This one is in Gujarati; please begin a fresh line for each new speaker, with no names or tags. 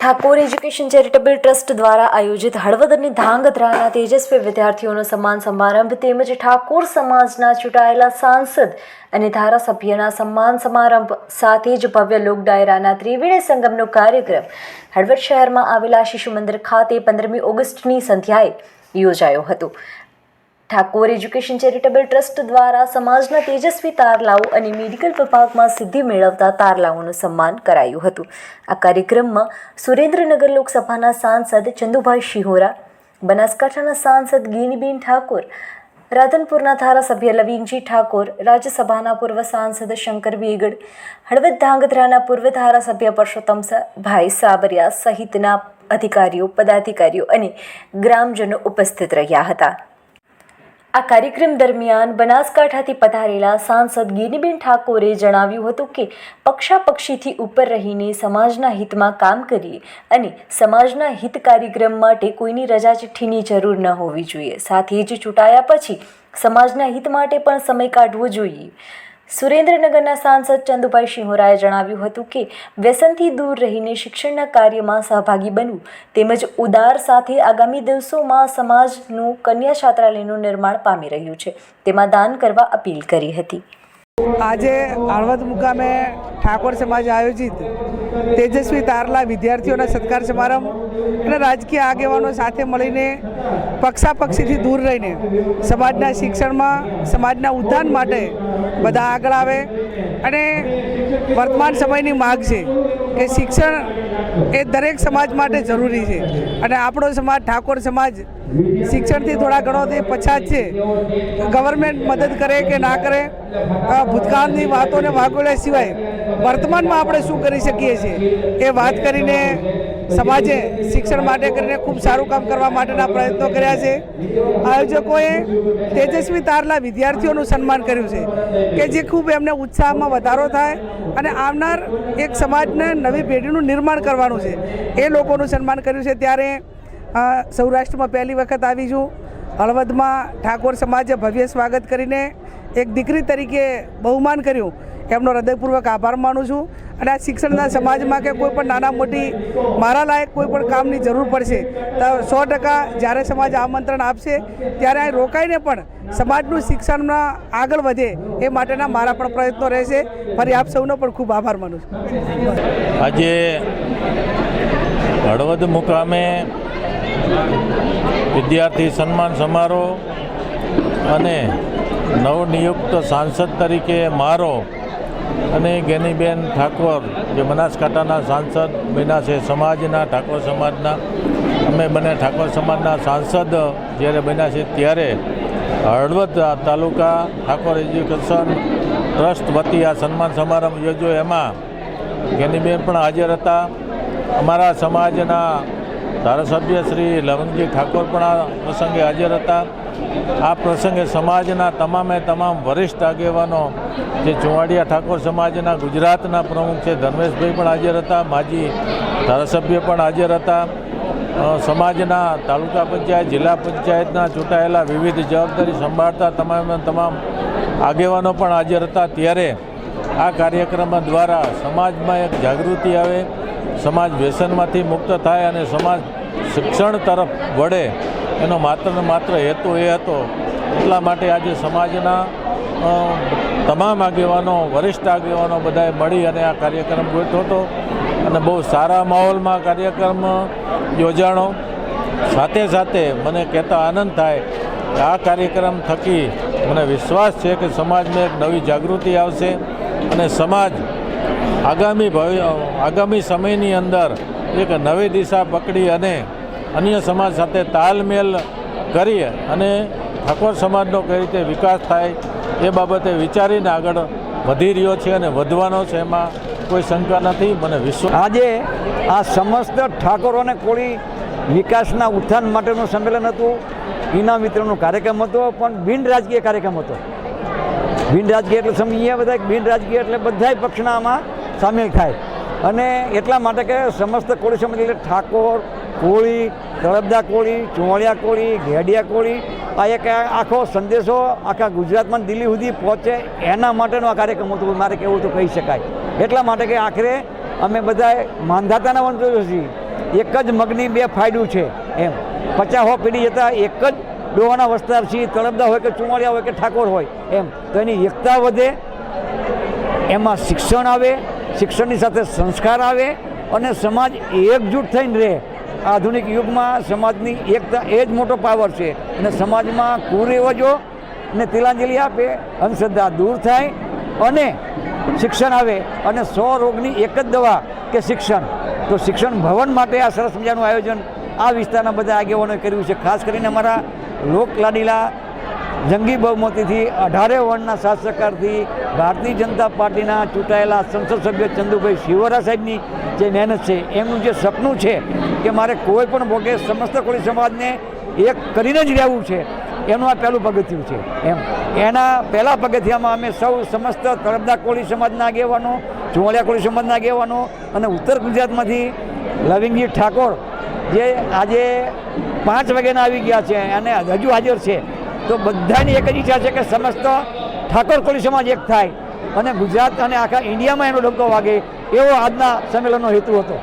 ઠાકોર એજ્યુકેશન ચેરિટેબલ ટ્રસ્ટ દ્વારા આયોજિત હળવદ અને ધાંગધ્રાના તેજસ્વી વિદ્યાર્થીઓનો સન્માન સમારંભ તેમજ ઠાકોર સમાજના ચૂંટાયેલા સાંસદ અને ધારાસભ્યના સન્માન સમારંભ સાથે જ ભવ્ય લોક ડાયરાના ત્રિવેણી સંગમનો કાર્યક્રમ હળવદ શહેરમાં આવેલા શિશુ મંદિર ખાતે પંદરમી ઓગસ્ટની સંધ્યાએ યોજાયો હતો. ઠાકોર એજ્યુકેશન ચેરિટેબલ ટ્રસ્ટ દ્વારા સમાજના તેજસ્વી તારલાઓ અને મેડિકલ વિભાગમાં સિદ્ધિ મેળવતા તારલાઓનું સન્માન કરાયું હતું. આ કાર્યક્રમમાં સુરેન્દ્રનગર લોકસભાના સાંસદ ચંદુભાઈ શિહોરા, બનાસકાંઠાના સાંસદ ગિનીબેન ઠાકોર, રાધનપુરના ધારાસભ્ય લવિંગજી ઠાકોર, રાજ્યસભાના પૂર્વ સાંસદ શંકર વેગડ, હળવદ ધાંગધ્રાના પૂર્વ ધારાસભ્ય પરસોત્તમ ભાઈ સાબરિયા સહિતના અધિકારીઓ, પદાધિકારીઓ અને ગ્રામજનો ઉપસ્થિત રહ્યા હતા. આ કાર્યક્રમ દરમિયાન બનાસકાંઠાથી પધારેલા સાંસદ ગિનીબેન ઠાકોરે જણાવ્યું હતું કે પક્ષાપક્ષીથી ઉપર રહીને સમાજના હિતમાં કામ કરીએ અને સમાજના હિત કાર્યક્રમ માટે કોઈની રજા ચિઠ્ઠીની જરૂર ન હોવી જોઈએ. સાથે જ ચૂંટાયા પછી સમાજના હિત માટે પણ સમય કાઢવો જોઈએ. સુરેન્દ્રનગરના સાંસદ ચંદુભાઈ શિહોરાએ જણાવ્યું હતું કે વ્યસનથી દૂર રહીને શિક્ષણના કાર્યમાં સહભાગી બનવું તેમજ ઉદાર સાથે આગામી દિવસોમાં સમાજનું કન્યા છાત્રાલયનું નિર્માણ પામી રહ્યું છે. તેમાં દાન કરવા અપીલ કરી હતી.
આજે હળવદ મુકામે ઠાકોર સમાજ આયોજિત તેજસ્વી તારલા વિદ્યાર્થીઓના સત્કાર સમારંભ અને રાજકીય આગેવાનો સાથે મળીને પક્ષાપક્ષીથી દૂર રહીને સમાજના શિક્ષણમાં, સમાજના ઉત્થાન માટે બધા આગળ આવે અને વર્તમાન સમયની માગ છે કે શિક્ષણ એ દરેક સમાજ માટે જરૂરી છે. અને આપણો સમાજ, ઠાકોર સમાજ શિક્ષણથી થોડા ઘણો તે પછાત છે. ગવર્મેન્ટ મદદ કરે કે ના કરે ભૂતકાળની વાતોને વાગોળ્યા સિવાય વર્તમાનમાં આપણે શું કરી શકીએ છીએ? એ વાત કરીને સમાજે શિક્ષણ માટે કરીને ખૂબ સારું કામ કરવા માટેના પ્રયત્નો કર્યા છે. આયોજકોએ તેજસ્વી તારલા વિદ્યાર્થીઓનું સન્માન કર્યું છે. કે જે ખૂબ એમને ઉત્સાહમાં વધારો થાય અને આવનાર એક સમાજને નવી પેઢીનું નિર્માણ કરવાનું છે. એ લોકોનું સન્માન કર્યું છે. ત્યારે સૌરાષ્ટ્રમાં પહેલી વખત આવી છું. હળવદમાં ઠાકોર સમાજે ભવ્ય સ્વાગત કરીને એક દીકરી તરીકે બહુમાન કર્યું. એમનો હૃદયપૂર્વક આભાર માનું છું. અને આ શિક્ષણના સમાજમાં કે કોઈ પણ નાના મોટી મારા લાયક કોઈ પણ કામની જરૂર પડશે, તો સો ટકા જ્યારે સમાજ આમંત્રણ આપશે, ત્યારે અહીં રોકાઈને પણ સમાજનું શિક્ષણમાં આગળ વધે એ માટેના મારા પણ પ્રયત્નો રહેશે. ફરી આપ સૌનો પણ ખૂબ આભાર માનું છું.
આજે હળવદ મુકામે વિદ્યાર્થી સન્માન સમારોહ અને નવનિયુક્ત સાંસદ તરીકે મારો અને ગેનીબેન ઠાકોર, જે બનાસકાંઠાના સાંસદ બન્યા છે, સમાજના ઠાકોર સમાજના. અમે બંને ઠાકોર સમાજના સાંસદ જ્યારે બન્યા છે ત્યારે હળવદ તાલુકા ઠાકોર એજ્યુકેશન ટ્રસ્ટ વતી આ સન્માન સમારંભ યોજ્યો. એમાં ગેનીબેન પણ હાજર હતા. અમારા સમાજના ધારાસભ્ય શ્રી લવનજી ઠાકોર પણ આ પ્રસંગે હાજર હતા. આ પ્રસંગે સમાજના તમામે તમામ વરિષ્ઠ આગેવાનો, જે ચુવાડિયા ઠાકોર સમાજના ગુજરાતના પ્રમુખ છે, ધર્મેશભાઈ પણ હાજર હતા, માજી ધારાસભ્ય પણ હાજર હતા. સમાજના તાલુકા પંચાયત, જિલ્લા પંચાયતના ચૂંટાયેલા વિવિધ જવાબદારી સંભાળતા તમામ તમામ આગેવાનો પણ હાજર હતા. ત્યારે આ કાર્યક્રમ દ્વારા સમાજમાં એક જાગૃતિ આવે, સમાજ વ્યસનમાંથી મુક્ત થાય અને સમાજ શિક્ષણ તરફ વળે. એનો માત્ર ને માત્ર હેતુ એ હતો. એટલા માટે આજે સમાજના તમામ આગેવાનો, વરિષ્ઠ આગેવાનો બધાએ મળી અને આ કાર્યક્રમ ગોઠવ્યો હતો. અને બહુ સારા માહોલમાં કાર્યક્રમ યોજાણો. સાથે સાથે મને કહેતા આનંદ થાય કે આ કાર્યક્રમ થકી મને વિશ્વાસ છે કે સમાજમાં એક નવી જાગૃતિ આવશે અને સમાજ આગામી ભવિ આગામી સમયની અંદર એક નવી દિશા પકડી અને અન્ય સમાજ સાથે તાલમેલ કરીએ અને ઠાકોર સમાજનો કઈ રીતે વિકાસ થાય એ બાબતે વિચારીને આગળ વધી રહ્યો છે અને વધવાનો છે એમાં કોઈ શંકા નથી, મને વિશ્વાસ
આજે આ સમસ્ત ઠાકોરોને કોળી વિકાસના ઉત્થાન માટેનું સંમેલન હતું ઇનામ વિતરણનો કાર્યક્રમ હતો, પણ બિન રાજકીય કાર્યક્રમ હતો. બિન રાજકીય એટલે સમજીએ બધા બિન રાજકીય એટલે બધાય પક્ષના આમાં સામેલ થાય. અને એટલા માટે કે સમસ્ત કોળી સમાજ એટલે ઠાકોર કોળી તળબદા કોળી, ચુંવળિયા કોળી, ઘેડિયા કોળી, આ એક આખો સંદેશો આખા ગુજરાતમાં દિલ્હી સુધી પહોંચે એના માટેનો આ કાર્યક્રમ હતો. મારે કહેવું તો કહી શકાય. એટલા માટે કે આખરે અમે બધાએ માંધાતાના વંશજો છીએ એક જ મગની બે ફાયદું છે એમ. પચાસ હો પેઢી જતાં એક જ ડોહાના વસ્તાર છીએ તળબદા હોય કે ચુંવાળિયા હોય કે ઠાકોર હોય એમ. તો એની એકતા વધે, એમાં શિક્ષણ આવે, શિક્ષણની સાથે સંસ્કાર આવે અને સમાજ એકજૂટ થઈને રહે. આધુનિક યુગમાં સમાજની એકતા એ જ મોટો પાવર છે. અને સમાજમાં કુરિવાજો ને તિલાંજલિ આપે, અંધશ્રદ્ધા દૂર થાય અને શિક્ષણ આવે. અને સો રોગની એક જ દવા કે શિક્ષણ. તો શિક્ષણ ભવન માટે આ સરસ મજાનું આયોજન આ વિસ્તારના બધા આગેવાનોએ કર્યું છે. ખાસ કરીને અમારા લોકલાડીલા જંગી બહુમતીથી અઢારે વર્ણના સાથ ભારતીય જનતા પાર્ટીના ચૂંટાયેલા સંસદ સભ્ય ચંદુભાઈ શિવરા સાહેબની જે મહેનત છે, એમનું જે સપનું છે કે મારે કોઈ પણ ભોગે સમસ્ત કોળી સમાજને એક કરીને જ રહેવું છે. એનું આ પહેલું પગથિયું છે. એમ. એના પહેલાં પગથિયામાં અમે સૌ સમસ્ત તરફદા કોળી સમાજના આગેવાનો, ચુંવાળિયા કોળી સમાજના આગેવાનો અને ઉત્તર ગુજરાતમાંથી લવિંગજી ઠાકોર જે આજે પાંચ વાગ્યાના આવી ગયા છે અને હજુ હાજર છે. તો બધાની એક જ ઈચ્છા છે કે સમસ્ત ઠાકોર કોળી સમાજ એક થાય અને ગુજરાત અને આખા ઇન્ડિયામાં એનો ડંકો વાગે એવો આજના સંમેલનનો હેતુ હતો.